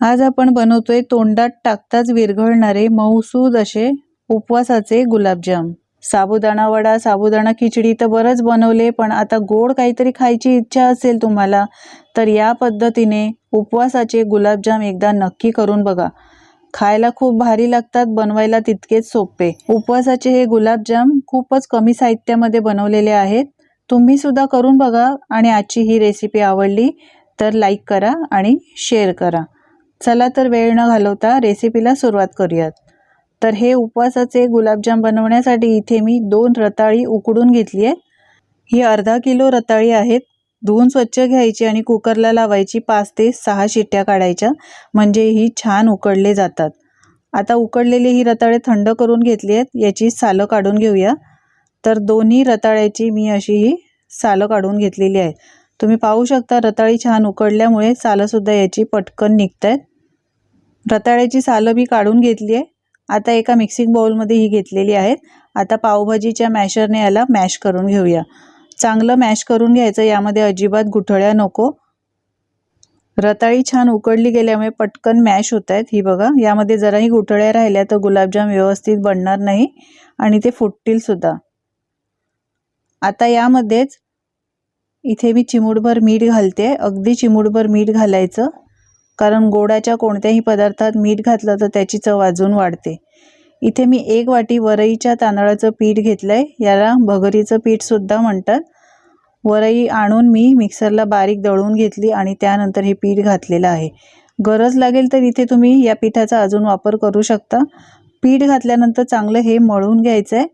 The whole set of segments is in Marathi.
आज आपण बनवतोय तोंडात टाकताच विरघळणारे मऊसूद असे उपवासाचे गुलाबजाम. साबुदाणा वडा साबुदाणा खिचडी तर बरंच बनवले पण आता गोड काहीतरी खायची इच्छा असेल तुम्हाला तर या पद्धतीने उपवासाचे गुलाबजाम एकदा नक्की करून बघा. खायला खूप भारी लागतात बनवायला तितकेच सोपे. उपवासाचे हे गुलाबजाम खूपच कमी साहित्यामध्ये बनवलेले आहेत. तुम्ही सुद्धा करून बघा आणि आजची ही रेसिपी आवडली तर लाईक करा आणि शेअर करा. चला तर वेळ न घालवता रेसिपीला सुरुवात करूयात. तर हे उपवासाचे गुलाबजाम बनवण्यासाठी इथे मी दोन रताळी उकडून घेतली आहे ही अर्धा किलो रताळी आहेत. धुवून स्वच्छ घ्यायची आणि कुकरला लावायची पाच ते सहा शिट्ट्या काढायच्या. म्हणजे ही छान उकडले जातात. आता उकडलेली ही रताळे थंड करून घेतली आहेत. याची सालं काढून घेऊया. तर दोन्ही रताळ्याची मी अशी ही सालं काढून घेतलेली आहे तुम्ही पाहू शकता रताळी छान उकडल्यामुळे सालंसुद्धा याची पटकन निघत आहेत रताळ्याची सालं मी काढून घेतली आहे. आता एका मिक्सिंग बाउलमध्ये ही घेतलेली आहेत. आता पावभाजीच्या मॅशरने याला मॅश करून घेऊया. चांगलं मॅश करून घ्यायचं यामध्ये अजिबात गुठळ्या नको. रताळी छान उकडली गेल्यामुळे पटकन मॅश होत आहेत ही बघा यामध्ये जराही गुठळ्या राहिल्या तर गुलाबजाम व्यवस्थित बनणार नाही आणि ते फुटतील सुद्धा. आता यामध्येच इथे मी चिमूटभर मीठ घालते. अगदी चिमूटभर मीठ घालायचं. कारण गोडाच्या कोणत्याही पदार्थात मीठ घातलं तर त्याची चव अजून वाढते. इथे मी एक वाटी वरईच्या तांदळाचं पीठ घेतलं आहे याला भगरीचं पीठसुद्धा म्हणतात. वरई आणून मी मिक्सरला बारीक दळून घेतली आणि त्यानंतर हे पीठ घातलेलं आहे. गरज लागेल तर इथे तुम्ही या पिठाचा अजून वापर करू शकता. पीठ घातल्यानंतर चांगलं हे मळून घ्यायचं आहे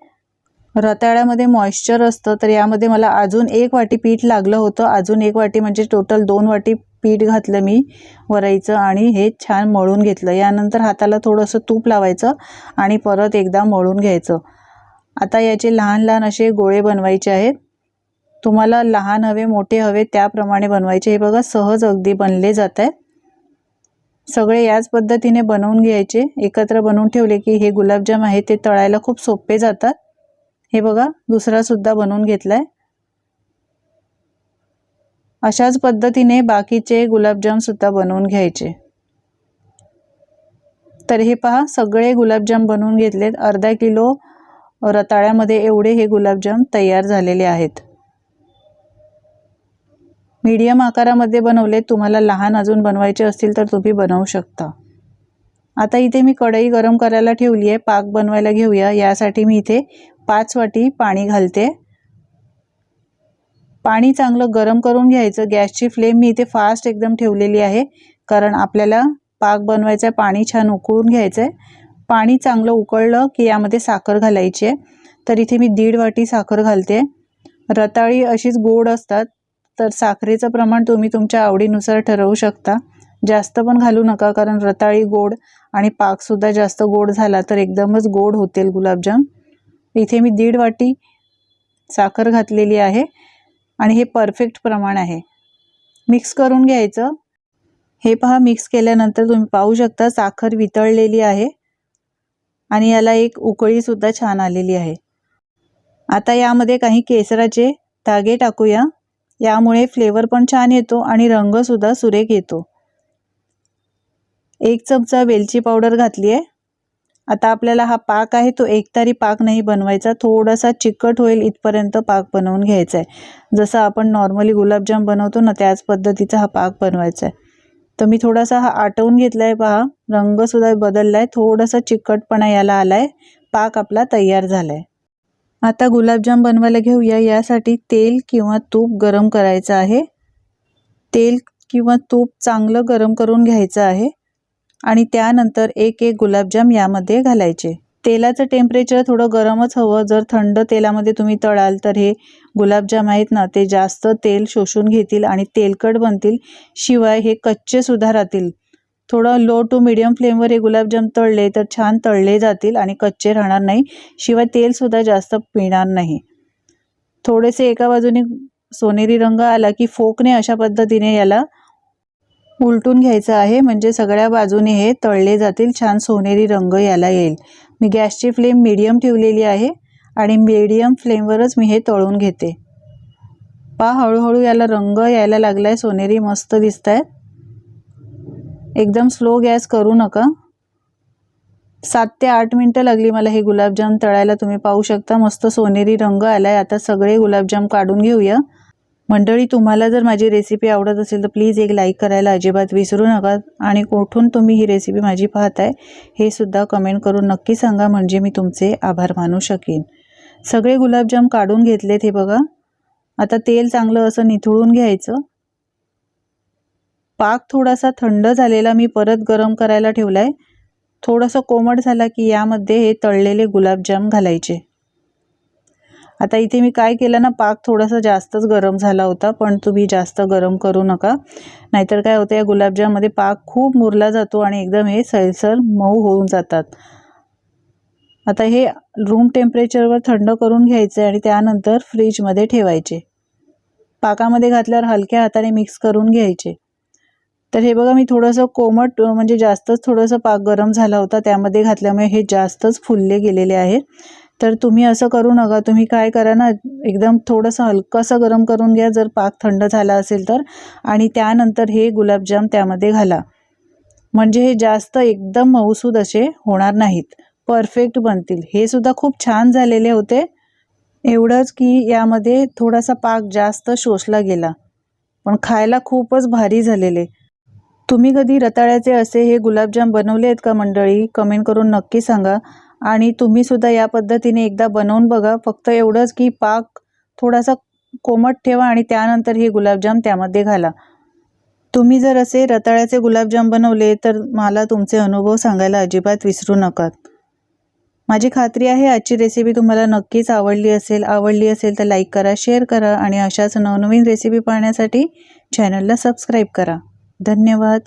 रताळ्यामध्ये मॉइश्चर असतं तर यामध्ये मला अजून एक वाटी पीठ लागलं होतं. अजून एक वाटी म्हणजे टोटल दोन वाटी पीठ घातलं मी वरायचं आणि हे छान मळून घेतलं. यानंतर हाताला थोडंसं तूप लावायचं आणि परत एकदा मळून घ्यायचं. आता याचे लहान लहान असे गोळे बनवायचे आहेत. तुम्हाला लहान हवे मोठे हवे त्याप्रमाणे बनवायचे. हे बघा सहज अगदी बनले जात आहेत. सगळे याच पद्धतीने बनवून घ्यायचे. एकत्र बनवून ठेवले की हे गुलाबजाम आहे ते तळायला खूप सोपे जातात. हे बघा दुसरा सुद्धा बनवून घेतलाय. अशाच पद्धतीने बाकीचे गुलाबजाम सुद्धा बनवून घ्यायचे. तर हे पहा सगळे गुलाबजाम बनवून घेतलेत. अर्धा किलो रताळ्यामध्ये एवढे हे गुलाबजाम तयार झालेले आहेत. मीडियम आकारामध्ये बनवले. तुम्हाला लहान अजून बनवायचे असतील तर तुम्ही बनवू शकता. आता इथे मी कढई गरम करायला ठेवली आहे पाक बनवायला घेऊया. यासाठी मी इथे पाच वाटी पाणी घालते. पाणी चांगलं गरम करून घ्यायचं. गॅसची फ्लेम मी इथे फास्ट एकदम ठेवलेली आहे. कारण आपल्याला पाक बनवायचं आहे पाणी छान उकळून घ्यायचं आहे पाणी चांगलं उकळलं की यामध्ये साखर घालायची आहे. तर इथे मी दीड वाटी साखर घालते. रताळी अशीच गोड असतात. तर साखरेचं प्रमाण तुम्ही तुमच्या आवडीनुसार ठरवू शकता. जास्त पण घालू नका कारण रताळी गोड आणि पाकसुद्धा जास्त गोड झाला तर एकदमच गोड होतील गुलाबजाम. इथे मी दीड वाटी साखर घातलेली आहे आणि हे परफेक्ट प्रमाण आहे. मिक्स करून घ्यायचं. हे पहा मिक्स केल्यानंतर तुम्ही पाहू शकता साखर वितळलेली आहे आणि याला एक उकळीसुद्धा छान आलेली आहे. आता यामध्ये काही केसराचे धागे टाकूया. यामुळे फ्लेवर पण छान येतो आणि रंगसुद्धा सुरेख येतो. एक चमचा वेलची पावडर घातली आहे आता आपल्याला हा पाक आहे तो एकतारी पाक नाही बनवायचा. थोडासा चिकट होईल इथपर्यंत पाक बनवून घ्यायचा आहे. जसं आपण नॉर्मली गुलाबजाम बनवतो ना त्याच पद्धतीचा हा पाक बनवायचा आहे. तर मी थोडासा हा आटवून घेतला आहे पहा. रंगसुद्धा बदलला आहे थोडासा चिकटपणा याला आला आहे पाक आपला तयार झाला आहे आता गुलाबजाम बनवायला घेऊया. यासाठी तेल किंवा तूप गरम करायचं आहे. तेल किंवा तूप चांगलं गरम करून घ्यायचं आहे. आणि त्यानंतर एक एक गुलाबजाम यामध्ये घालायचे. तेलाचं टेम्परेचर थोडं गरमच हवं. जर थंड तेलामध्ये तुम्ही तळाल तर हे गुलाबजाम आहेत ना ते जास्त तेल शोषून घेतील आणि तेलकट बनतील. शिवाय हे कच्चे सुद्धा राहतील. थोडं लो टू मिडियम फ्लेमवर हे गुलाबजाम तळले तर छान तळले जातील आणि कच्चे राहणार नाही. शिवाय तेलसुद्धा जास्त पिणार नाही. थोडेसे एका बाजूने सोनेरी रंग आला की फोकने अशा पद्धतीने याला उलटून घ्यायचं आहे म्हणजे सगळ्या बाजूने हे तळले जातील छान सोनेरी रंग याला येईल. मी गॅसची फ्लेम मीडियम ठेवलेली आहे आणि मीडियम फ्लेमवरच मी हे तळून घेते. पा हळूहळू याला रंग यायला लागला आहे सोनेरी मस्त दिसत आहेत एकदम स्लो गॅस करू नका. सात ते आठ मिनटं लागली मला हे गुलाबजाम तळायला तुम्ही पाहू शकता मस्त सोनेरी रंग आलाय. आता सगळे गुलाबजाम काढून घेऊया. मंडळी तुम्हाला जर माझी रेसिपी आवडत असेल तर प्लीज एक लाईक करायला अजिबात विसरू नका. आणि कुठून तुम्ही ही रेसिपी माझी पाहताय हे सुद्धा कमेंट करून नक्की सांगा म्हणजे मी तुमचे आभार मानू शकेन. सगळे गुलाबजाम काढून घेतलेत हे बघा. आता तेल चांगलं असं निथळून घ्यायचं. पाक थोडासा थंड झालेला मी परत गरम करायला ठेवलाय. थोडंसं कोमट झाला की यामध्ये हे तळलेले गुलाबजाम घालायचे. आता इथे मी काय केलं ना पाक थोडासा जास्तच गरम झाला होता पण तुम्ही जास्त गरम करू नका. नाहीतर काय होतं या गुलाबजाममध्ये पाक खूप मुरला जातो आणि एकदम हे सैलसर मऊ होऊन जातात. आता हे रूम टेम्परेचरवर थंड करून घ्यायचे आणि त्यानंतर फ्रीजमध्ये ठेवायचे. पाकामध्ये घातल्यावर हलक्या हाताने मिक्स करून घ्यायचे. तर हे बघा मी थोडंसं कोमट म्हणजे जास्तच थोडंसं पाक गरम झाला होता त्यामध्ये घातल्यामुळे हे जास्तच फुलले गेलेले आहे. तर तुम्ही असं करू नका. तुम्ही काय करा ना एकदम थोडंसं हलकंसं गरम करून घ्या. जर पाक थंड झाला असेल तर. आणि त्यानंतर हे गुलाबजाम त्यामध्ये घाला. म्हणजे हे जास्त एकदम मऊसूद असे होणार नाहीत. परफेक्ट बनतील. हे सुद्धा खूप छान झालेले होते. एवढंच की यामध्ये थोडासा पाक जास्त शोषला गेला. पण खायला खूपच भारी झालेले. तुम्ही कधी रताळ्याचे असे हे गुलाबजाम बनवले आहेत का मंडळी? कमेंट करून नक्की सांगा. आणि तुम्ही सुद्धा या पद्धतीने एकदा बनवून बघा. फक्त एवढंच की पाक थोडासा कोमट ठेवा आणि त्यानंतर हे गुलाबजाम त्यामध्ये घाला. तुम्ही जर असे रताळ्याचे गुलाबजाम बनवले तर मला तुमचे अनुभव सांगायला अजिबात विसरू नका. माझी खात्री आहे आजची रेसिपी तुम्हाला नक्कीच आवडली असेल. आवडली असेल तर लाईक करा शेअर करा आणि अशाच नवनवीन रेसिपी पाहण्यासाठी चॅनलला सबस्क्राईब करा. धन्यवाद.